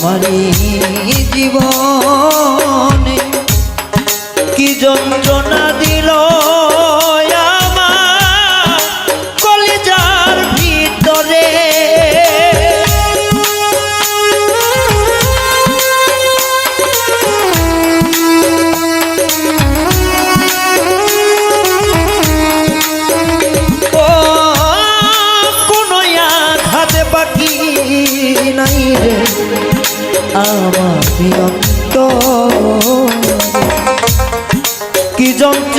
আমারই জীবনে। কি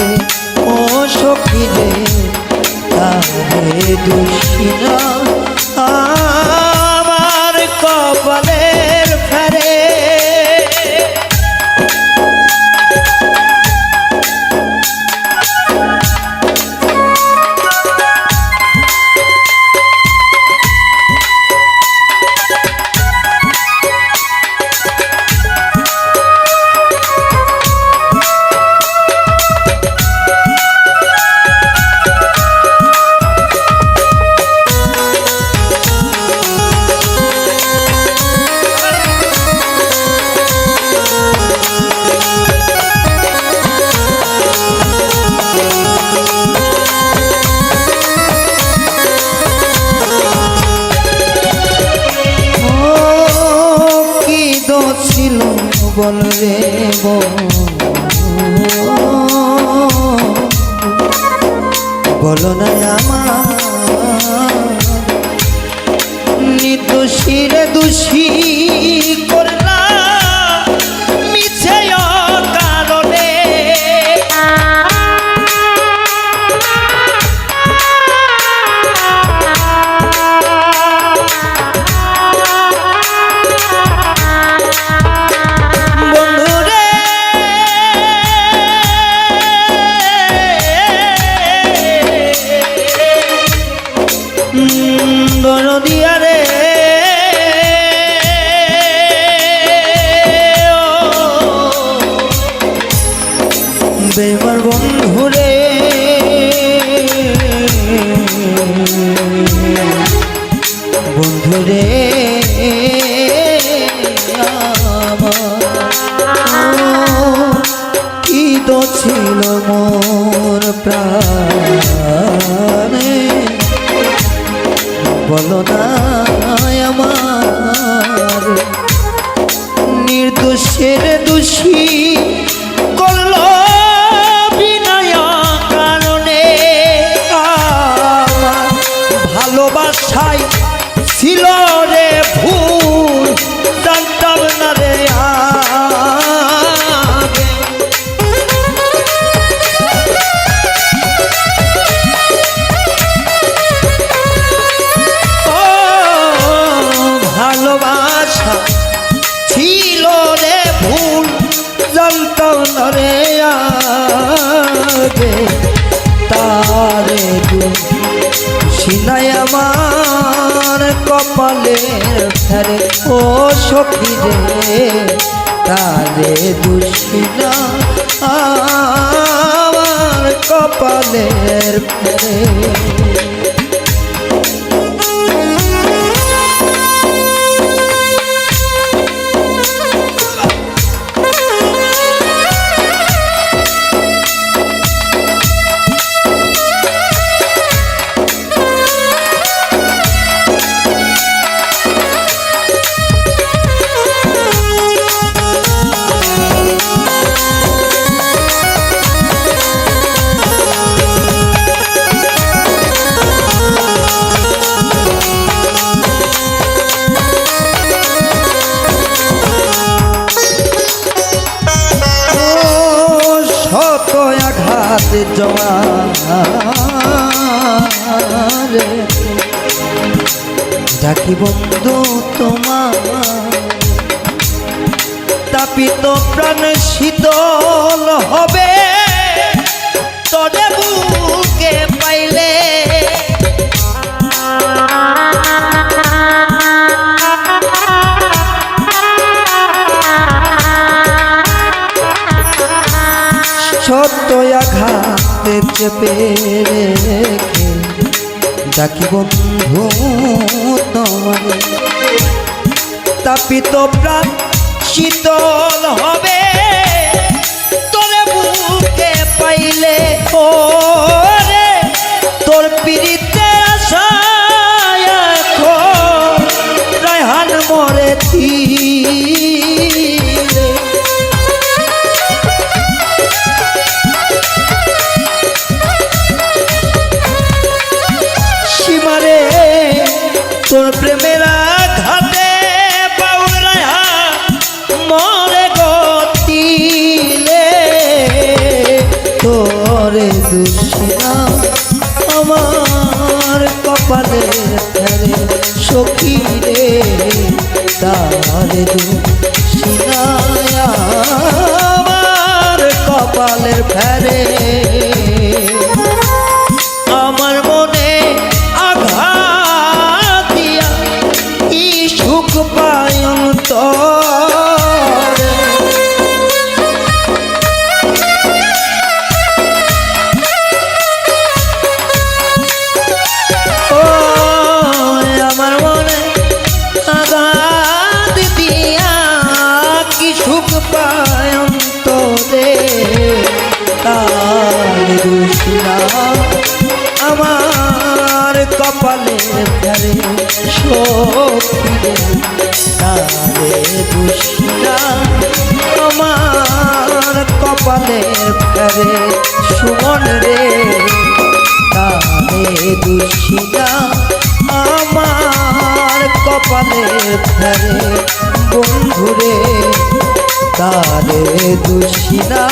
ধারে ও সখী রে বল রে বলো। না আমার। নির্দোষীরে দোষী। আমার কি তো ছিল মোর প্রাণে? বলো না আমার। নির্দোষের দোষী আগে তারে সিনাই আমার কপালের ফেরে ও সখী রে তারে দুষিনা আমার কপালের ফেরে ডাকি বন্ধু তোমার তাপিত প্রাণ শীতল হবে। তবে বুকে পাইলে চেপে রেখে ডাকি বন্ধু তোমায়। তাপিত প্রাণ শীতল হবে তোরে বুকে পাইলে ও তোর প্রেমের সুখ পায় অন্তরে। আমার পায় আমার কপালে ফেরে শোকিরে দুষ্ণা আমার কপালে ফেরে সুমন রে। তারে দুষ্ণা আমার কপালে ফেরে বন্ধুরে তারে দুষ্ণা